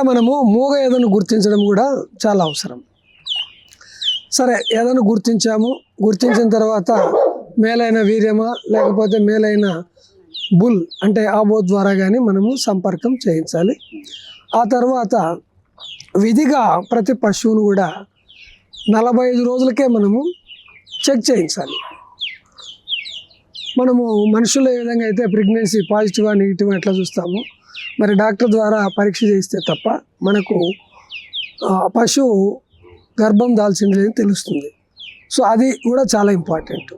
ఇంకా మనము మూగ ఏదైనా గుర్తించడం కూడా చాలా అవసరం. సరే ఏదైనా గుర్తించాము. గుర్తించిన తర్వాత మేలైన వీర్యమా లేకపోతే మేలైన బుల్ అంటే ఆబో ద్వారా కానీ మనము సంపర్కం చేయించాలి. ఆ తర్వాత విధిగా ప్రతి పశువును కూడా నలభై ఐదు రోజులకే మనము చెక్ చేయించాలి. మనము మనుషులు ఏ విధంగా అయితే ప్రెగ్నెన్సీ పాజిటివా నెగిటివా ఎట్లా చూస్తామో మరి డాక్టర్ ద్వారా పరీక్ష చేస్తే తప్ప మనకు పశువు గర్భం దాల్చింది లేదని తెలుస్తుంది. సో అది కూడా చాలా ఇంపార్టెంట్.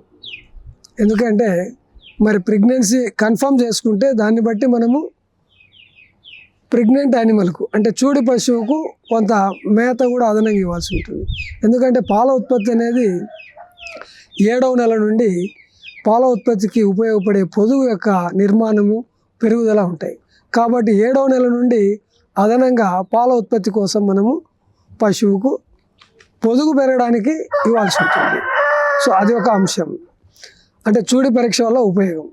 ఎందుకంటే మరి ప్రెగ్నెన్సీ కన్ఫర్మ్ చేసుకుంటే దాన్ని బట్టి మనము ప్రెగ్నెంట్ యానిమల్కు అంటే చూడి పశువుకు కొంత మేత కూడా అదనంగా ఇవ్వాల్సి ఉంటుంది. ఎందుకంటే పాల ఉత్పత్తి అనేది ఏడవ నెల నుండి పాల ఉత్పత్తికి ఉపయోగపడే పొదుగు యొక్క నిర్మాణము పెరుగుదల ఉంటాయి. కాబట్టి ఏడవ నెల నుండి అదనంగా పాల ఉత్పత్తి కోసం మనము పశువుకు పొదుగు పెరగడానికి ఇవ్వాల్సి ఉంటుంది. సో అది ఒక అంశం. అంటే చూడి పరీక్ష వల్ల ఉపయోగం.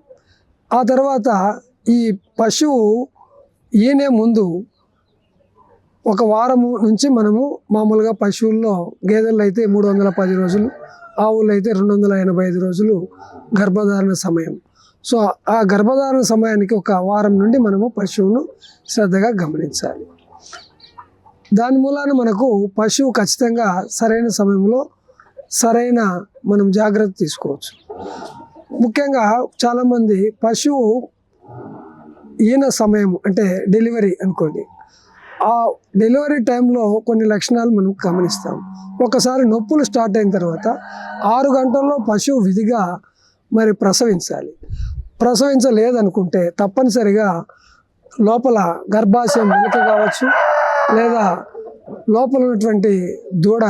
ఆ తర్వాత ఈ పశువు ఈనే ముందు ఒక వారము నుంచి మనము మామూలుగా పశువుల్లో గేదెల్లో అయితే మూడు వందల పది రోజులు ఆవులు అయితే రెండు వందల ఎనభై ఐదు రోజులు గర్భధారణ సమయం. సో ఆ గర్భధారణ సమయానికి ఒక వారం నుండి మనము పశువును శ్రద్ధగా గమనించాలి. దాని మూలాన మనకు పశువు ఖచ్చితంగా సరైన సమయంలో సరైన మనం జాగ్రత్త తీసుకోవచ్చు. ముఖ్యంగా చాలామంది పశువు ఈయన సమయం అంటే డెలివరీ అనుకోండి. ఆ డెలివరీ టైంలో కొన్ని లక్షణాలు మనం గమనిస్తాం. ఒకసారి నొప్పులు స్టార్ట్ అయిన తర్వాత ఆరు గంటల్లో పశువు విధిగా మరి ప్రసవించాలి. ప్రసవించలేదనుకుంటే తప్పనిసరిగా లోపల గర్భాశయం వెనుక కావచ్చు లేదా లోపల ఉన్నటువంటి దూడ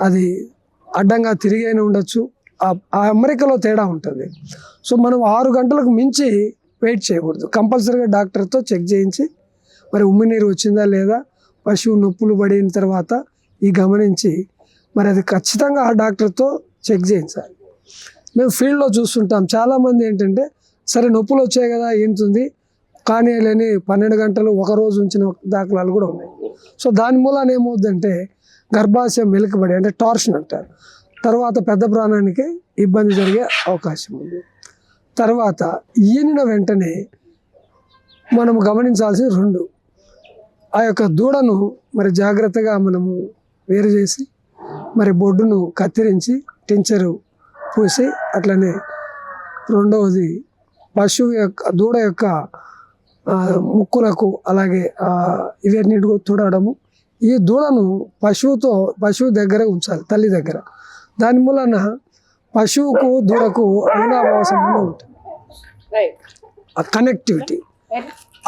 అది అడ్డంగా తిరిగైనా ఉండొచ్చు. ఆ- ఆ తేడా ఉంటుంది. సో మనం ఆరు గంటలకు మించి వెయిట్ చేయకూడదు. కంపల్సరీగా డాక్టర్తో చెక్ చేయించి మరి ఉమ్మినీరు వచ్చిందా లేదా పశువు నొప్పులు పడిన తర్వాత ఈ గమనించి మరి అది ఖచ్చితంగా ఆ డాక్టర్తో చెక్ చేయించాలి. మేము ఫీల్డ్లో చూస్తుంటాం. చాలామంది ఏంటంటే సరే నొప్పులు వచ్చాయి కదా ఏంటుంది కానీ లేని పన్నెండు గంటలు ఒక రోజు ఉంచిన దాఖలాలు కూడా ఉన్నాయి. సో దాని మూలాన ఏమవుద్దంటే గర్భాశయం వెలుకబడి అంటే టార్షన్ అంటారు. తర్వాత పెద్ద ప్రాణానికి ఇబ్బంది జరిగే అవకాశం ఉంది. తర్వాత ఈనిన వెంటనే మనం గమనించాల్సి రెండు. ఆ యొక్క దూడను మరి జాగ్రత్తగా మనము వేరు చేసి మరి బొడ్డును కత్తిరించి టించరు పూసి అట్లనే రెండవది పశువు యొక్క దూడ యొక్క ముక్కులకు అలాగే ఇవన్నీ తుడడము. తుడవడము ఈ దూడను పశువుతో పశువు దగ్గర ఉంచాలి తల్లి దగ్గర. దాని మూలన పశువుకు దూడకు అవినాభావ సంబంధం ఉంటుంది. ఆ కనెక్టివిటీ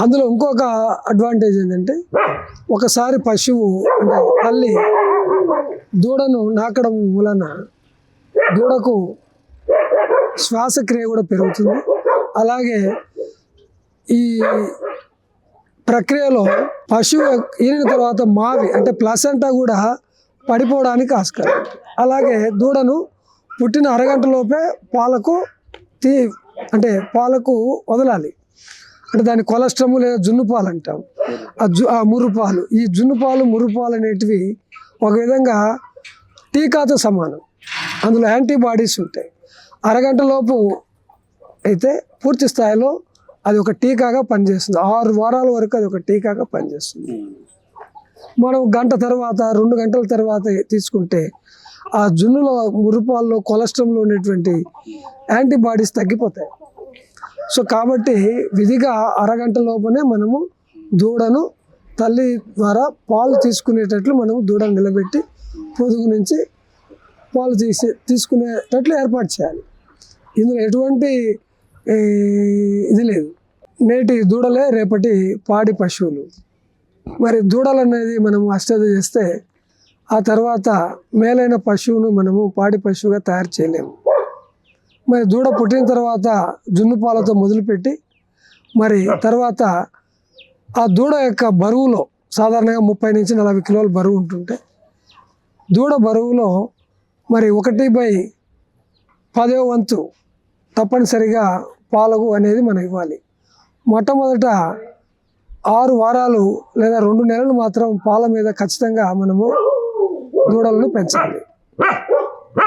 అందులో ఇంకొక అడ్వాంటేజ్ ఏంటంటే ఒకసారి పశువు అంటే తల్లి దూడను నాకడం మూలన దూడకు శ్వాసక్రియ కూడా పెరుగుతుంది. అలాగే ఈ ప్రక్రియలో పశువు ఈనిన తర్వాత మావి అంటే ప్లసెంటా కూడా పడిపోవడానికి ఆస్కారం. అలాగే దూడను పుట్టిన అరగంటలోపే పాలకు తీ అంటే పాలకు వదలాలి. అంటే దాని కొలెస్ట్రము లేదా జున్ను పాలు అంటాం. ఆ జు ఆ మురుపాలు ఈ జున్ను పాలు మురుపాలు అనేటివి ఒక విధంగా టీకాతో సమానం. అందులో యాంటీబాడీస్ ఉంటాయి. అరగంట లోపు అయితే పూర్తి స్థాయిలో అది ఒక టీకాగా పనిచేస్తుంది. ఆరు వారాల వరకు అది ఒక టీకాగా పనిచేస్తుంది. మనం గంట తర్వాత రెండు గంటల తర్వాత తీసుకుంటే ఆ జున్నులో మురుపాల్లో కొలెస్ట్రాల్లో ఉండేటువంటి యాంటీబాడీస్ తగ్గిపోతాయి. సో కాబట్టి విధిగా అరగంట లోపనే మనము దూడను తల్లి ద్వారా పాలు తీసుకునేటట్లు మనము దూడను నిలబెట్టి పొదుగు నుంచి పాలు తీసి తీసుకునేటట్లు ఏర్పాటు చేయాలి. ఇందులో ఎటువంటి ఇది లేదు. నేటి దూడలే రేపటి పాడి పశువులు. మరి దూడలు అనేది మనము అశ్రద్ధ చేస్తే ఆ తర్వాత మేలైన పశువును మనము పాడి పశువుగా తయారు చేయలేము. మరి దూడ పుట్టిన తర్వాత జున్ను పాలతో మొదలుపెట్టి మరి తర్వాత ఆ దూడ యొక్క బరువులో సాధారణంగా ముప్పై నుంచి నలభై కిలోల బరువు ఉంటుంటే దూడ బరువులో మరి ఒకటి బై పదో వంతు తప్పనిసరిగా పాలకు అనేది మనం ఇవ్వాలి. మొట్టమొదట ఆరు వారాలు లేదా రెండు నెలలు మాత్రం పాల మీద ఖచ్చితంగా మనము దూడలను పెంచాలి.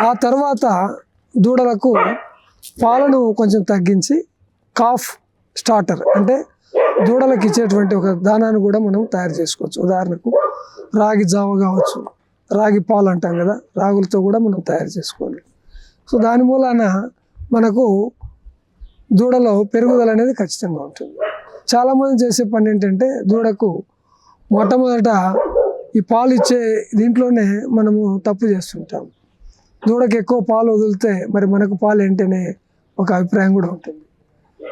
ఆ తర్వాత దూడలకు పాలను కొంచెం తగ్గించి కాఫ్ స్టార్టర్ అంటే దూడలకు ఇచ్చేటువంటి ఒక దానాన్ని కూడా మనం తయారు చేసుకోవచ్చు. ఉదాహరణకు రాగి జావ కావచ్చు రాగి పాలు అంటాం కదా రాగులతో కూడా మనం తయారు చేసుకోవాలి. సో దాని మూలాన మనకు దూడలో పెరుగుదల అనేది ఖచ్చితంగా ఉంటుంది. చాలామంది చేసే పని ఏంటంటే దూడకు మొట్టమొదట ఈ పాలు ఇచ్చే దీంట్లోనే మనము తప్పు చేస్తుంటాం దూడకు ఎక్కువ పాలు వదిలితే మరి మనకు పాలు ఏంటనే ఒక అభిప్రాయం కూడా ఉంటుంది.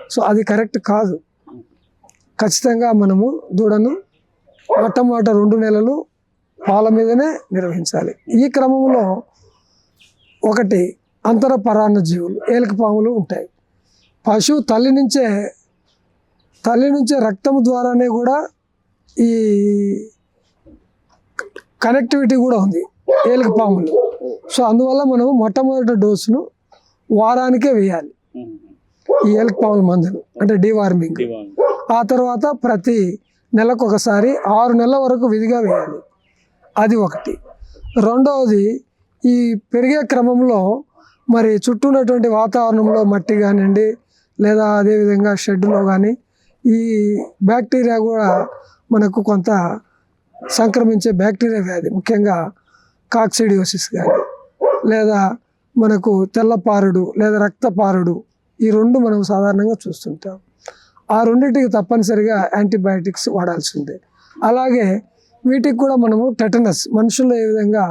సో అది కరెక్ట్ కాదు. ఖచ్చితంగా మనము దూడను మొట్టమొదట రెండు నెలలు పాల మీదనే నిర్వహించాలి. ఈ క్రమంలో ఒకటి అంతర పరాన్న జీవులు ఏలికపాములు ఉంటాయి. పశువు తల్లి నుంచే తల్లి నుంచే రక్తం ద్వారానే కూడా ఈ కనెక్టివిటీ కూడా ఉంది ఏలిక పాములు. సో అందువల్ల మనం మొట్టమొదటి డోసును వారానికే వేయాలి. ఈ ఏలిక పాముల మందును అంటే డివార్మింగ్ ఆ తర్వాత ప్రతి నెలకు ఒకసారి ఆరు నెలల వరకు విధిగా వేయాలి. అది ఒకటి. రెండవది ఈ పెరిగే క్రమంలో మరి చుట్టూ ఉన్నటువంటి వాతావరణంలో మట్టి కానివ్వండి లేదా అదేవిధంగా షెడ్లో కానీ ఈ బ్యాక్టీరియా కూడా మనకు కొంత సంక్రమించే బ్యాక్టీరియా వ్యాధి ముఖ్యంగా కాక్సిడియోసిస్ కానీ లేదా మనకు తెల్లపారుడు లేదా రక్తపారుడు ఈ రెండు మనం సాధారణంగా చూస్తుంటాం. ఆ రెండింటికి తప్పనిసరిగా యాంటీబయాటిక్స్ వాడాల్సిందే. అలాగే వీటికి కూడా మనము టెటనస్ మనుషుల్లో ఏ విధంగా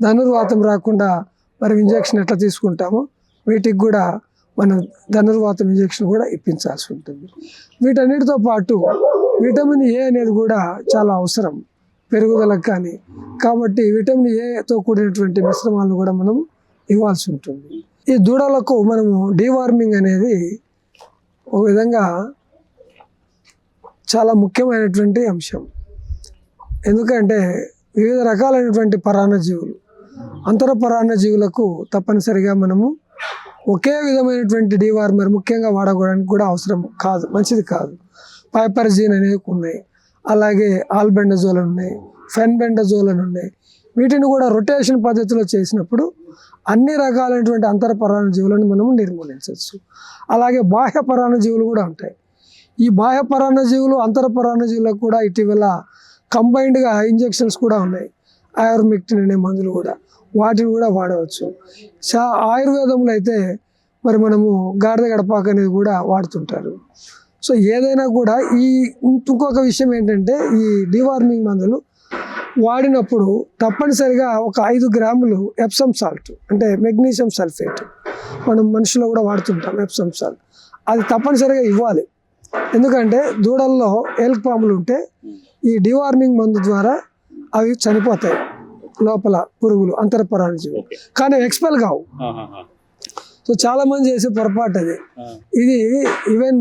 ధనుర్వాతం రాకుండా మరి ఇంజెక్షన్ ఎట్లా తీసుకుంటామో వీటికి కూడా మనం ధనుర్వాతం ఇంజెక్షన్ కూడా ఇప్పించాల్సి ఉంటుంది. వీటన్నిటితో పాటు విటమిన్ ఏ అనేది కూడా చాలా అవసరం పెరుగుదలకు కానీ. కాబట్టి విటమిన్ ఏతో కూడినటువంటి మిశ్రమాలను కూడా మనం ఇవ్వాల్సి ఉంటుంది. ఈ దూడలకు మనము డీవార్మింగ్ అనేది ఒక విధంగా చాలా ముఖ్యమైనటువంటి అంశం. ఎందుకంటే వివిధ రకాలైనటువంటి పరాన్న జీవులు అంతర పరాన్న జీవులకు తప్పనిసరిగా మనము ఒకే విధమైనటువంటి డివార్మర్ ముఖ్యంగా వాడుకోవడానికి కూడా అవసరం కాదు మంచిది కాదు. పైపర్జీన్ అనేవి ఉన్నాయి. అలాగే ఆల్బెండజోల్ ఉన్నాయి ఫెన్బెండజోల్ అని ఉన్నాయి. వీటిని కూడా రొటేషన్ పద్ధతిలో చేసినప్పుడు అన్ని రకాలైనటువంటి అంతర జీవులను మనము నిర్మూలించవచ్చు. అలాగే బాహ్య పరాణ జీవులు కూడా ఉంటాయి. ఈ బాహ్య పరాణ జీవులు అంతర జీవులకు కూడా ఇటీవల కంబైన్డ్గా ఇంజెక్షన్స్ కూడా ఉన్నాయి. ఆయుర్మిక్టిన్ అనే మందులు కూడా. వాటిని కూడా వాడవచ్చు. చా ఆయుర్వేదంలో అయితే మరి మనము గాడిద గడపాక అనేది కూడా వాడుతుంటారు. సో ఏదైనా కూడా ఈ ఇంకొక విషయం ఏంటంటే ఈ డివార్మింగ్ మందులు వాడినప్పుడు తప్పనిసరిగా ఒక ఐదు గ్రాములు ఎప్సమ్ సాల్ట్ అంటే మెగ్నీషియం సల్ఫేట్ మనం మనుషులో కూడా వాడుతుంటాం ఎప్సమ్ సాల్ట్ అది తప్పనిసరిగా ఇవ్వాలి. ఎందుకంటే దూడల్లో ఎల్క్ పాములు ఉంటే ఈ డివార్మింగ్ మందు ద్వారా అవి చనిపోతాయి. లోపల పురుగులు అంతరపరాణ జీవులు. కానీ ఎక్స్పెల్ కావు. సో చాలా మంది చేసే పొరపాటు అది. ఇది ఈవెన్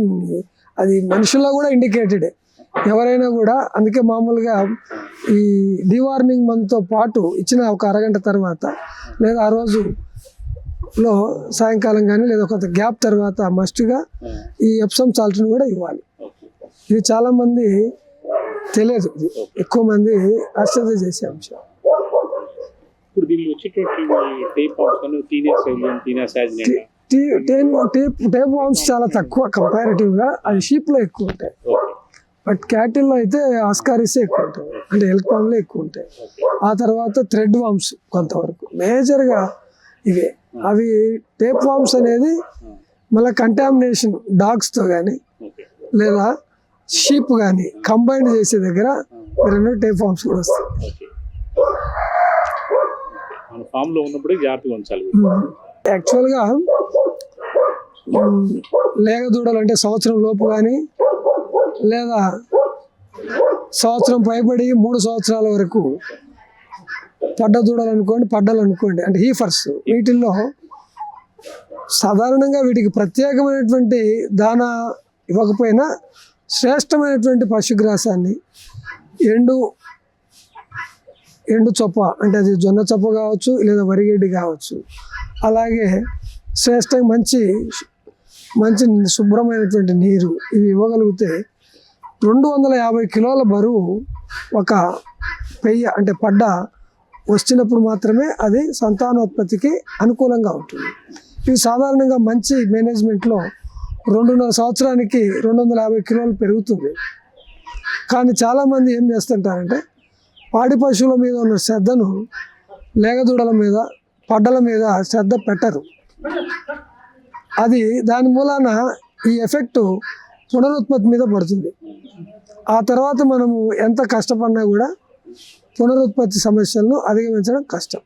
అది మనుషుల్లో కూడా ఇండికేటెడ్. ఎవరైనా కూడా అందుకే మామూలుగా ఈ డివార్మింగ్ మంత్తో పాటు ఇచ్చిన ఒక అరగంట తర్వాత లేదా ఆ రోజు లో సాయంకాలం కానీ లేదా కొంత గ్యాప్ తర్వాత మస్ట్గా ఈ ఎప్సమ్ సాల్ట్ని కూడా ఇవ్వాలి. ఇది చాలామంది తెలియదు. ఎక్కువ మంది ఆశ్చర్య చేసే అంశం. ఇప్పుడు దీనిలో వచ్చేటువంటి టేప్ టేప్ వామ్స్ చాలా తక్కువ కంపారిటివ్గా అది షీప్లో ఎక్కువ ఉంటాయి. బట్ క్యాటిల్లో అయితే ఆస్కారిసే ఎక్కువ ఉంటాయి. అంటే ఎల్క్ పామ్లో ఎక్కువ ఉంటాయి. ఆ తర్వాత థ్రెడ్ వామ్స్ కొంతవరకు. మేజర్గా ఇవే. అవి టేప్ వామ్స్ అనేది మళ్ళీ కంటామినేషన్ డాగ్స్తో కానీ లేదా షీప్ కానీ కంబైన్ చేసే దగ్గర రెండు టేప్ వామ్స్ కూడా వస్తాయి. ఫామ్లో ఉన్నప్పుడే జాగ్రత్తగా ఉంచాలి. యాక్చువల్గా లేగ దూడాలంటే సంవత్సరం లోపు కానీ లేదా సంవత్సరం పైబడి మూడు సంవత్సరాల వరకు పడ్డ దూడలు అనుకోండి పడ్డలు అనుకోండి అంటే హీఫర్స్ వీటిల్లో సాధారణంగా వీటికి ప్రత్యేకమైనటువంటి దానా ఇవ్వకపోయినా శ్రేష్టమైనటువంటి పశుగ్రాసాన్ని ఎండు ఎండు చొప్ప అంటే అది జొన్న చొప్ప కావచ్చు లేదా వరిగడ్డి కావచ్చు. అలాగే శ్రేష్టంగా మంచి మంచి శుభ్రమైనటువంటి నీరు ఇవి ఇవ్వగలిగితే రెండు వందల యాభై కిలోల బరువు ఒక పెయ్య అంటే పడ్డ వచ్చినప్పుడు మాత్రమే అది సంతానోత్పత్తికి అనుకూలంగా ఉంటుంది. ఇవి సాధారణంగా మంచి మేనేజ్మెంట్లో రెండున్నర సంవత్సరానికి రెండు వందల యాభై కిలోలు పెరుగుతుంది. కానీ చాలామంది ఏం చేస్తుంటారంటే పాడి పశువుల మీద ఉన్న శ్రద్ధను లేగదూడల మీద పడ్డల మీద శ్రద్ధ పెట్టరు. అది దాని మూలాన ఈ ఎఫెక్ట్ పునరుత్పత్తి మీద పడుతుంది. ఆ తర్వాత మనము ఎంత కష్టపడినా కూడా పునరుత్పత్తి సమస్యలను అధిగమించడం కష్టం.